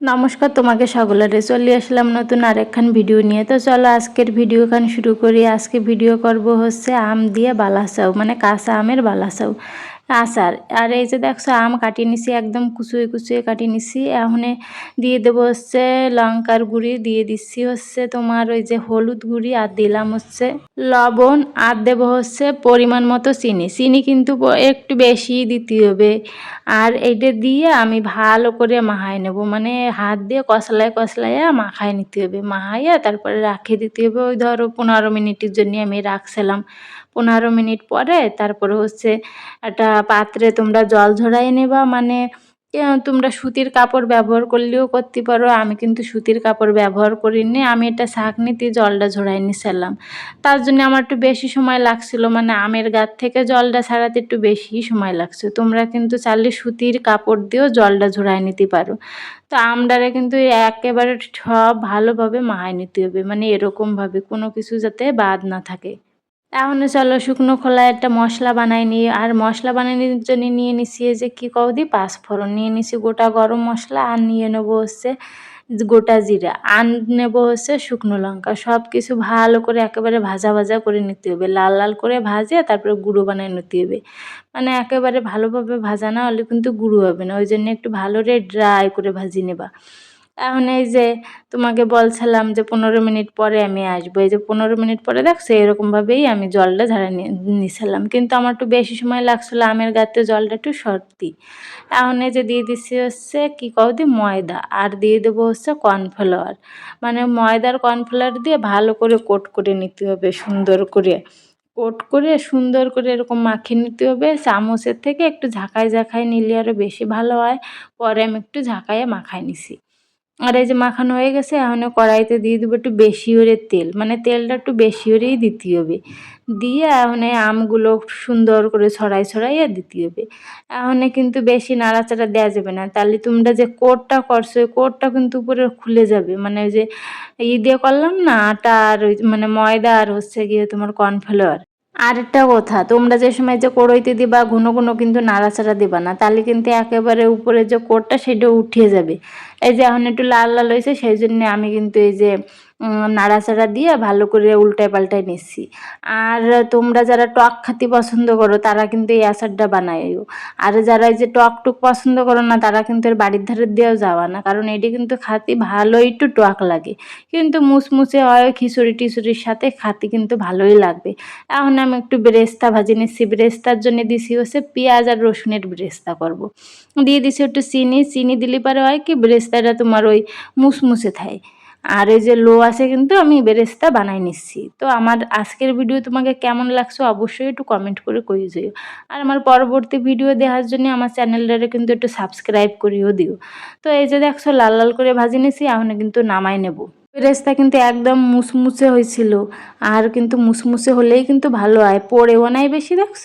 নমস্কার, তোমাকে সকলের চলে আসলাম নতুন আরেকখান ভিডিও নিয়ে। তো চলো আজকের ভিডিও খান শুরু করি। আজকে ভিডিও করব হচ্ছে আম দিয়ে বালাসাও মানে কাঁচা আমের বালাসাও আচার আর এই যে দেখছ, আম কাটিয়ে নিছি, একদম কুচুয়ে কুচুয়ে কাটিয়ে নিছি। এখন দিয়ে দেবো হচ্ছে লঙ্কার গুঁড়ি, দিয়ে দিচ্ছি হচ্ছে তোমার ওই যে হলুদ গুঁড়ি আর দিলাম হচ্ছে লবণ আর দেবো হচ্ছে পরিমাণ মতো চিনি। চিনি কিন্তু একটু বেশি দিতে হবে। আর এইটা দিয়ে আমি ভালো করে মাখাই নেব। মানে হাত দিয়ে কষলায় কষলাইয়া মাখায় নিতে হবে। মাখাইয়া তারপরে রাখে দিতে হবে। ওই ধরো পনেরো মিনিটের জন্য আমি রাখছিলাম। পনেরো মিনিট পরে তারপরে হচ্ছে একটা পাত্রে তোমরা জল ঝরাই নেবা মানে তোমরা সুতির কাপড় ব্যবহার করলেও করতে পারো। আমি কিন্তু সুতির কাপড় ব্যবহার করিনি, আমি এটা শাকনিতে জলটা ঝরাই নিছিলাম। তার জন্য আমার একটু বেশি সময় লাগছিল মানে আমের গাছ থেকে জলটা ছাড়াতে একটু বেশি সময় লাগছে। তোমরা কিন্তু চাইলে সুতির কাপড় দিয়েও জলটা ঝরাই নিতে পারো। তো আমডারে কিন্তু একেবারে সব ভালোভাবে মাহাই নিতে হবে মানে এরকমভাবে কোনো কিছু যাতে বাদ না থাকে। এখন চলো শুকনো খোলায় একটা মশলা বানাই নিই। আর মশলা বানানোর জন্য নিয়ে নিছি যে কী কৌদি পাঁচফোড়ন। নিয়ে নিছি গোটা গরম মশলা আর নিয়ে নেব হচ্ছে গোটা জিরা। আর নেব হচ্ছে শুকনো লঙ্কা। সব কিছু ভালো করে একেবারে ভাজা ভাজা করে নিতে হবে। লাল লাল করে ভাজে তারপরে গুঁড়ো বানিয়ে নিতে হবে। মানে একেবারে ভালোভাবে ভাজা না হলে কিন্তু গুঁড়ো হবে না। ওই জন্য একটু ভালো রে ড্রাই করে ভাজি নেবা। এখন এই যে তোমাকে বলছিলাম যে পনেরো মিনিট পরে আমি আসব। এই যে পনেরো মিনিট পরে দেখছ, এরকমভাবেই আমি জলটা ঝাড়া নিয়েছিলাম কিন্তু আমার একটু বেশি সময় লাগছিল, আমের গাতে জলটা একটু সর্তি। এখন এই যে দিয়ে দিচ্ছি হচ্ছে কী দি, ময়দা। আর দিয়ে দেবো হচ্ছে কর্নফ্লাওয়ার। মানে ময়দার কর্নফ্লাওয়ার দিয়ে ভালো করে কোট করে নিতে হবে সুন্দর করে। কোট করে সুন্দর করে এরকম মাখিয়ে নিতে হবে। চামচের থেকে একটু ঝাঁকায় ঝাঁকায় নিলে আরও বেশি ভালো হয়। পরে আমি একটু ঝাঁকাইয়ে মাখায় নিছি। আর এই যে মাখানো হয়ে গেছে এখন কড়াইতে দিয়ে দেবো একটু বেশি করে তেল। মানে তেলটা একটু বেশি করেই দিতে হবে। দিয়ে এখন আমগুলো সুন্দর করে ছড়াই ছড়াইয়ে দিতে হবে। এখন কিন্তু বেশি নাড়াচাড়া দেওয়া যাবে না। তাহলে তোমরা যে কোটটা করছ, ওই কোটটা কিন্তু উপরে খুলে যাবে। মানে ওই যে ই দিয়ে করলাম না, আটা আর ওই মানে ময়দা আর হচ্ছে গিয়ে তোমার কর্নফ্লাওয়ার। আরেকটা কথা, তোমরা যে সময় যে কড়ইতে দিবা, ঘন ঘন কিন্তু নাড়াচাড়া দিবা না। তাহলে কিন্তু একেবারে উপরে যে কোটটা, সেটা উঠে যাবে। এই যে এখন একটু লাল লাল হয়েছে সেই জন্য আমি কিন্তু এই যে নাড়াচাড়া দিয়ে ভালো করে উল্টায় পাল্টায় নিচ্ছি। আর তোমরা যারা টক খাতি পছন্দ করো, তারা কিন্তু এই আচারটা বানাইও আর যারা এই যে টক টুক পছন্দ করো না, তারা কিন্তু এর বাড়ির ধারে দিয়েও যাওয়া না, কারণ এটি কিন্তু খাতি ভালো একটু টক লাগে। কিন্তু মুসমুসে হয়, খিচুড়ি টিচুড়ির সাথে খাতি কিন্তু ভালোই লাগবে। এখন আমি একটু ব্রেস্তা ভাজি নিচ্ছি। ব্রেস্তার জন্য দিছি হচ্ছে পেঁয়াজ আর রসুনের ব্রেস্তা করব। দিয়ে দিছি একটু চিনি। চিনি দিলে পরে হয় কি বেরেস্তাটা তোমার ওই মুসমুসে থাকে আর এই যে লো আছে কিন্তু আমি বেরেস্তা বানাই নিচ্ছি। তো আমার আজকের ভিডিও তোমাকে কেমন লাগছে অবশ্যই একটু কমেন্ট করে কই যেও আর আমার পরবর্তী ভিডিও দেখার জন্য আমার চ্যানেলটারে কিন্তু একটু সাবস্ক্রাইব করিও দিও। তো এই যে দেখছ লাল লাল করে ভাজি নিছি, এখন কিন্তু নামাই নেব। রেসটা কিন্তু একদম মুসমুসে হয়েছিল। আর কিন্তু মুসমুসে হলেই কিন্তু ভালো হয়। পড়েও নাই বেশি, দেখছ?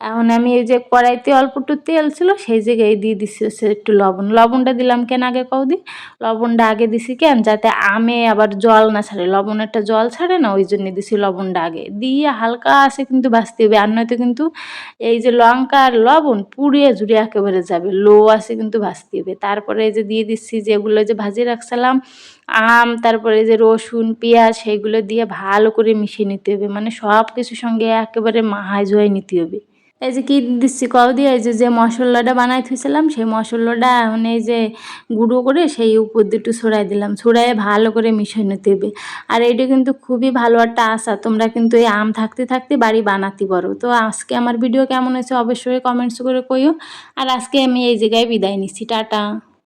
এখন আমি এই যে কড়াইতে অল্প একটু তেল ছিল, সেই জায়গায় দিয়ে দিছি একটু লবণ। লবণটা দিলাম কেন আগে কৌদি লবণটা আগে দিছি কেন? যাতে আমে আবার জল না ছাড়ে। লবণ একটা জল ছাড়ে না, ওই জন্য দিছি লবণটা আগে। দিয়ে হালকা আসে কিন্তু বাঁচতে হবে। আর নয়তো কিন্তু এই যে লঙ্কা আর লবণ পুড়িয়ে ঝুড়ে একেবারে যাবে। লো আসে কিন্তু ভাজতে হবে। তারপরে এই যে দিয়ে দিচ্ছি যেগুলো যে ভাজি রাখছিলাম আম, তারপরে যে রসুন, পেঁয়াজ সেগুলো দিয়ে ভালো করে মিশিয়ে নিতে হবে। মানে সব কিছুর সঙ্গে একেবারে মাহাই জোয়াই নিতে হবে। এই যে কী দিচ্ছি কও দিয়ে, এই যে যে মশলাটা বানাই থুইছিলাম, সেই মশলাটা এখন এই যে গুঁড়ো করে সেই উপর দিয়ে একটু ছড়াই দিলাম। ছড়াই ভালো করে মিশিয়ে নিতে হবে। আর এইটা কিন্তু খুবই ভালো একটা আশা। তোমরা কিন্তু এই আম থাকতে থাকতে বাড়ি বানাতে পারো। তো আজকে আমার ভিডিও কেমন হয়েছে অবশ্যই কমেন্টস করে কইও। আর আজকে আমি এই জায়গায় বিদায় নিচ্ছি। টাটা।